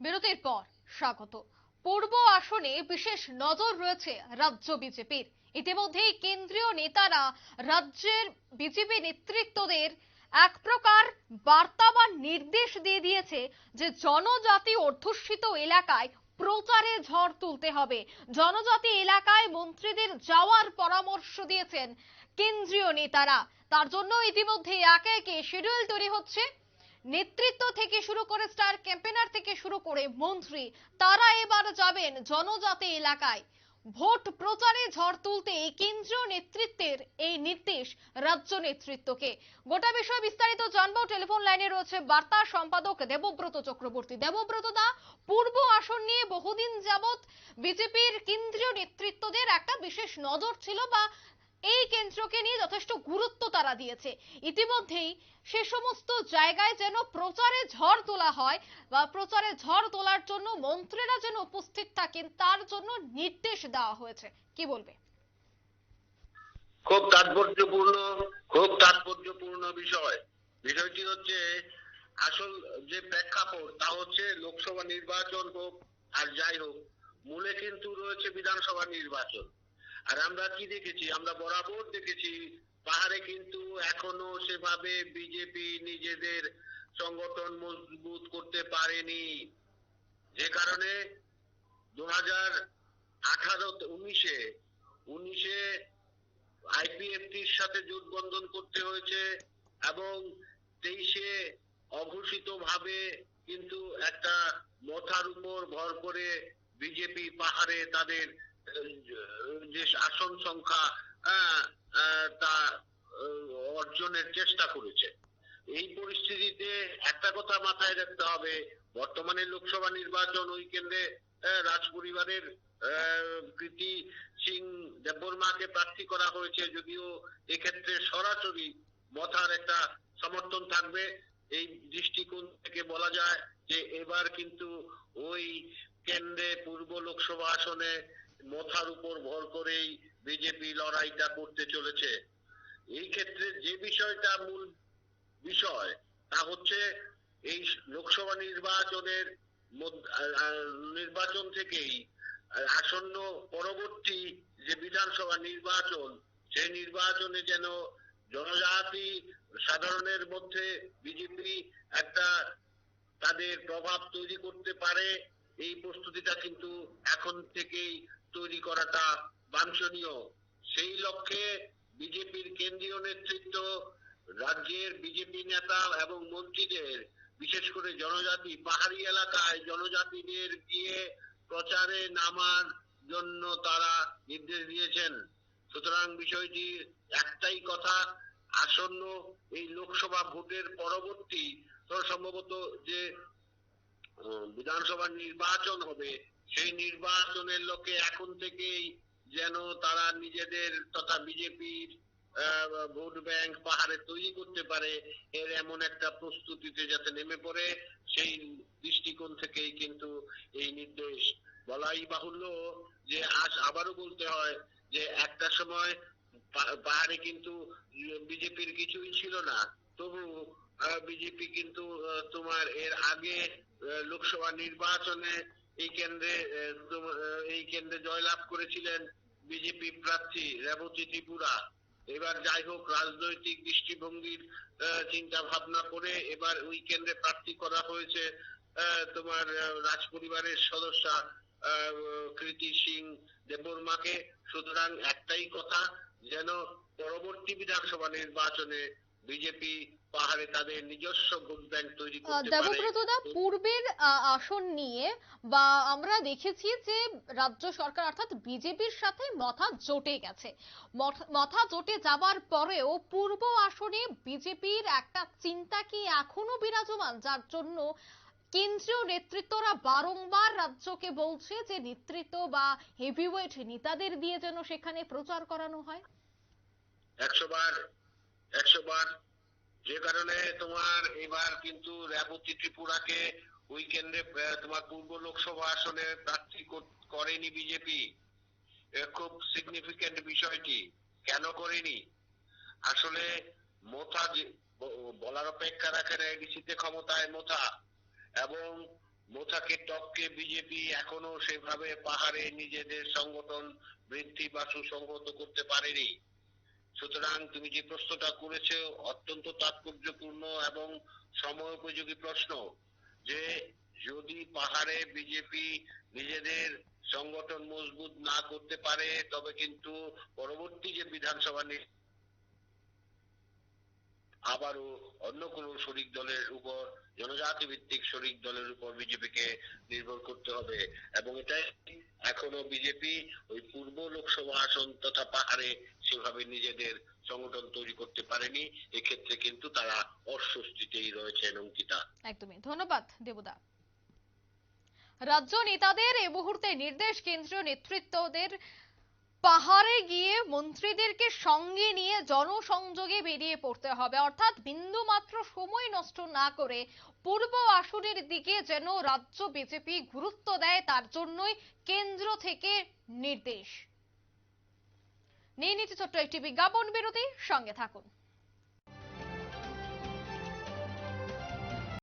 বিরতির পর স্বাগত। পূর্ব আসনে বিশেষ নজর রয়েছে রাজ্য বিজেপির। ইতিমধ্যেই কেন্দ্রীয় নেতারা রাজ্যের বিজেপি নেতৃত্বদের এক প্রকার বার্তা বা নির্দেশ দিয়ে দিয়েছে যে জনজাতি অধ্যুষিত এলাকায় প্রচারে ঝড় তুলতে হবে। জনজাতি এলাকায় মন্ত্রীদের যাওয়ার পরামর্শ দিয়েছেন কেন্দ্রীয় নেতারা। তার জন্য ইতিমধ্যে একে একে শিডিউল তৈরি হচ্ছে। নেতৃত্ব থেকে শুরু করে স্টার ক্যাম্পেনার থেকে শুরু করে মন্ত্রী, তারা এবার যাবেন জনজাতি এলাকায়। ভোট প্রচারে ঝড় তুলতে কেন্দ্রীয় নেতৃত্বের এই নির্দেশ রাজ্য নেতৃত্বকে। গোটা বিষয়ে বিস্তারিত জানব। টেলিফোন লাইনে রয়েছে বার্তা সম্পাদক দেবব্রত চক্রবর্তী। দেবব্রত দা, পূর্ব আসন নিয়ে বহুদিন যাবৎ বিজেপির কেন্দ্রীয় নেতৃত্বদের একটা বিশেষ নজর ছিল বা এই কেন্দ্রকে নিয়ে যথেষ্ট গুরুত্ব তারা দিয়েছে। ইতিমধ্যেই সে সমস্ত জায়গায় যেন প্রচারে ঝড় তোলা হয় বা প্রচারে ঝড় তোলার জন্য মন্ত্রীরা যেন উপস্থিত থাকেন, তার জন্য নির্দেশ দেওয়া হয়েছে। কি বলবে? খুব তাৎপর্যপূর্ণ খুব তাৎপর্যপূর্ণ বিষয়। বিষয়টি হচ্ছে, আসল যে প্রেক্ষাপট, তা হচ্ছে লোকসভা নির্বাচন হোক আর যাই হোক, মূলে কিন্তু রয়েছে বিধানসভা নির্বাচন। আর আমরা কি দেখেছি? আমরা বরাবর দেখেছি। পাহাড়ে কিন্তু এখনও সেভাবে বিজেপি নিজেদের সংগঠন মজবুত করতে পারেনি। যে কারণে দু হাজার আঠারো উনিশে উনিশে আইপিএফটির সাথে জোটবন্ধন করতে হয়েছে এবং তেইশে অঘোষিত ভাবে কিন্তু একটা মথার উপর ভর করে বিজেপি পাহাড়ে তাদের যে আসন সংখ্যা আহ, তা অর্জনের চেষ্টা করেছে। এই পরিস্থিতিতে একটা কথা মাথায় রাখতে হবে বর্তমানে লোকসভা নির্বাচন ওই কেন্দ্রে রাজ পরিবারের কৃতি সিং দেববর্মাকে প্রার্থী করা হয়েছে যদিও এক্ষেত্রে সরাসরি মথার একটা সমর্থন থাকবে। এই দৃষ্টিকোণ থেকে বলা যায় যে এবার কিন্তু ওই কেন্দ্রে পূর্ব লোকসভা আসনে মথার উপর ভর করেই বিজেপি লড়াইটা করতে চলেছে। এই ক্ষেত্রে যে বিষয়টা মূল বিষয়, তা হচ্ছে এই লোকসভা নির্বাচনের নির্বাচন থেকেই আসন্ন পরবর্তী যে বিধানসভা নির্বাচন, সেই নির্বাচনে যেন জনজাতি সাধারণের মধ্যে বিজেপি একটা তাদের প্রভাব তৈরি করতে পারে, এই প্রস্তুতিটা কিন্তু এখন থেকেই তৈরি করাটা বাঞ্ছনীয়। সেই লক্ষ্যে বিজেপির কেন্দ্রীয় নেতৃত্ব, রাজ্যের বিজেপি নেতা এবং মন্ত্রীদের, বিশেষ করে জনজাতি, পাহাড়ি এলাকায় জনজাতিদের দিয়ে প্রচারে নামার জন্য তারা নির্দেশ দিয়েছেন। সুতরাং বিষয়টির একটাই কথা, আসন্ন এই লোকসভা ভোটের পরবর্তী সম্ভবত যে বিধানসভা নির্বাচন হবে সেই নির্বাচনের লোকে এখন থেকেই যেন তারা নিজেদের তথা বিজেপির ভোট ব্যাংক পাহাড়ে তৈরি করতে পারে, এর এমন একটা প্রস্তুতিতে যাতে নেমে পড়ে, সেই দৃষ্টিকোণ থেকেই কিন্তু এই নির্দেশ বলাই বাহুল্য যে আজ আবারও বলতে হয় যে একটা সময় পাহাড়ে কিন্তু বিজেপির কিছুই ছিল না। তবু বিজেপি কিন্তু তোমার এর আগে লোকসভা নির্বাচনে এই কেন্দ্রে এই কেন্দ্রে জয়লাভ করেছিলেন বিজেপি প্রার্থী রেবতী ত্রিপুরা। এবার যাই হোক, রাজনৈতিক দৃষ্টিভঙ্গির চিন্তা ভাবনা করে এবার ওই কেন্দ্রে প্রার্থী করা হয়েছে তোমার রাজ পরিবারের সদস্য কৃতি সিং দেববর্মাকে। সুতরাং একটাই কথা, যেন পরবর্তী বিধানসভা নির্বাচনে বিজেপি পাহাড়ে তাদের নিজস্ব ভোট ব্যাংক তৈরি করতে পারে। দেবব্রতদা পূর্বের আসন নিয়ে বা আমরা দেখেছি যে রাজ্য সরকার অর্থাৎ বিজেপির সাথে মথা জোটে গেছে। মথ- মথা জোটে যাবার পরেও পূর্ব আসনে বিজেপির একটা চিন্তা কি এখনও বিরাজমান? যার জন্য কেন্দ্রীয় নেতৃত্বরা বারংবার রাজ্যকে বলছে যে নেতৃত্ব বা হেভিওয়েট নেতাদের দিয়ে যেন সেখানে প্রচার করানো হয়। একশো বার একশো বার যে কারণে তোমার এবার কিন্তু রেবতী ত্রিপুরাকে ওই কেন্দ্রে তোমার পূর্ব লোকসভা আসনে প্রার্থী করেনি বিজেপি। খুব সিগনিফিকেন্ট বিষয়টি। কেন করেনি? আসলে মোথা বলার অপেক্ষা রাখে না এডিসিতে ক্ষমতায় মোথা। এবং মোথাকে টপকে বিজেপি এখনও সেভাবে পাহাড়ে নিজেদের সংগঠন বৃদ্ধি বা সুসংহত করতে পারেনি। সুতরাং তুমি যে প্রশ্নটা করেছ অত্যন্ত তাৎপর্যপূর্ণ এবং সময়োপযোগী প্রশ্ন যে যদি পাহাড়ে বিজেপি নিজেদের সংগঠন মজবুত না করতে পারে, তবে কিন্তু পরবর্তী যে বিধানসভা আবারও অন্য কোনো শরিক দলের উপর জনজাতি ভিত্তিক শরিক দলের উপর বিজেপিকে নির্ভর করতে হবে। এবং এটাই এখনও বিজেপি ওই পূর্ব লোকসভা আসন তথা পাহাড়ে সেভাবে নিজেদের সংগঠন তৈরি করতে পারেনি। এক্ষেত্রে কিন্তু তারা অস্বস্তিতেই রয়েছেন অঙ্কিতা একদমই। ধন্যবাদ, দেবদা। রাজ্য নেতাদের এই মুহূর্তে নির্দেশ, কেন্দ্রীয় নেতৃত্বদের পাহাড়ে গিয়ে মন্ত্রীদেরকে সঙ্গে নিয়ে জনসংযোগে বেরিয়ে পড়তে হবে। অর্থাৎ বিন্দু মাত্র সময় নষ্ট না করে পূর্ব আসনের দিকে যেন রাজ্য বিজেপি গুরুত্ব দেয়, তার জন্যই কেন্দ্র থেকে নির্দেশ। নিয়ে নিচ্ছে ছোট্ট একটি বিজ্ঞাপন বিরতি, সঙ্গে থাকুন।